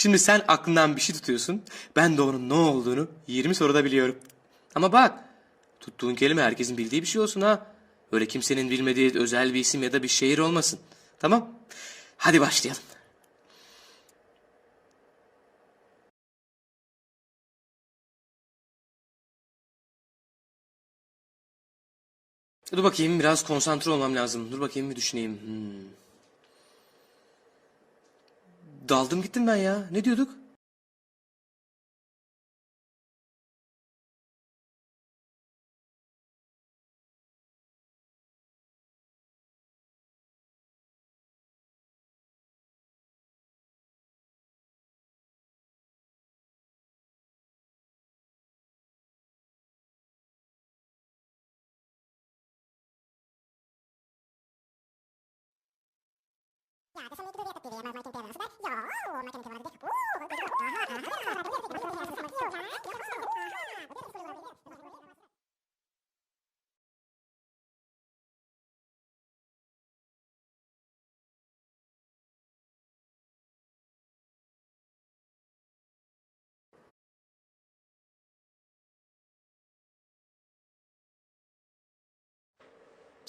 Şimdi sen aklından bir şey tutuyorsun. Ben de onun ne olduğunu 20 soruda biliyorum. Ama bak tuttuğun kelime herkesin bildiği bir şey olsun ha. Öyle kimsenin bilmediği özel bir isim ya da bir şehir olmasın. Tamam? Hadi başlayalım. Dur bakayım biraz konsantre olmam lazım. Dur bakayım bir düşüneyim. Hmm. Daldım gittim ben ya. Ne diyorduk?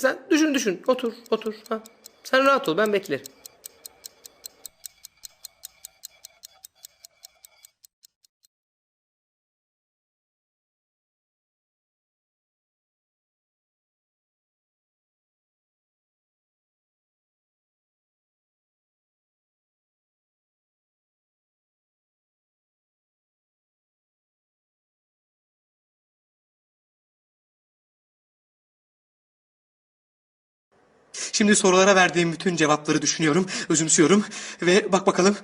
Sen düşün düşün. Otur otur. Ha. Sen rahat ol ben beklerim. Şimdi sorulara verdiğim bütün cevapları düşünüyorum, özümsüyorum ve bak bakalım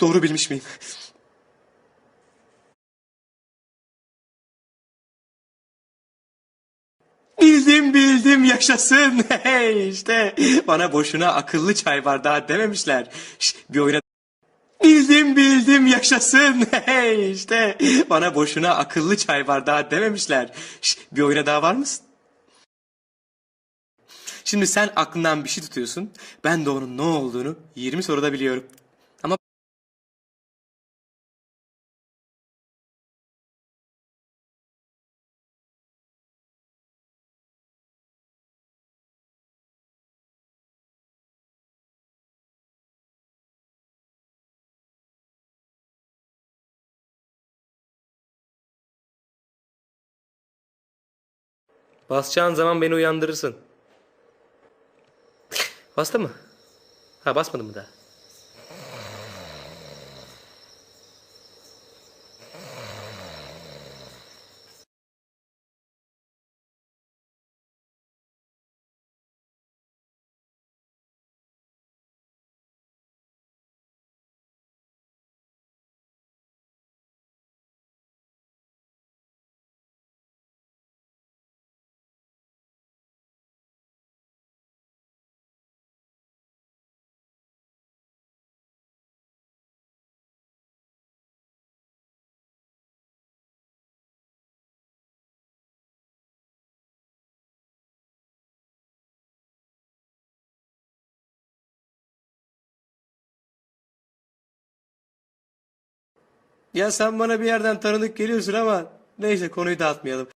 doğru bilmiş miyim? Bildim bildim yaşasın. Hey işte bana boşuna akıllı çay bardağı dememişler. Şş, bir oyuna Bildim bildim yaşasın. Hey işte bana boşuna akıllı çay bardağı dememişler. Şş, bir oyuna daha var mısın? Şimdi sen aklından bir şey tutuyorsun. Ben de onun ne olduğunu 20 soruda biliyorum. Ama basacağın zaman beni uyandırırsın. Bastı mı? Ha basmadı mı daha? Ya sen bana bir yerden tanıdık geliyorsun ama neyse konuyu dağıtmayalım.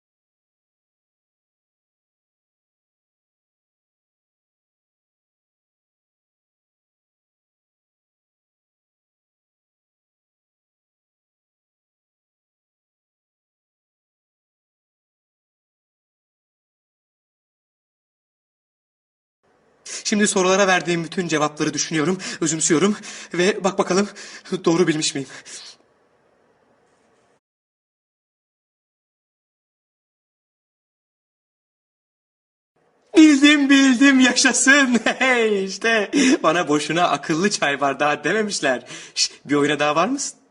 Şimdi sorulara verdiğim bütün cevapları düşünüyorum, özümsüyorum ve bak bakalım doğru bilmiş miyim? Bildim bildim yaşasın. Hey işte bana boşuna akıllı çay bardağı dememişler. Şş, bir oyuna daha var mısın?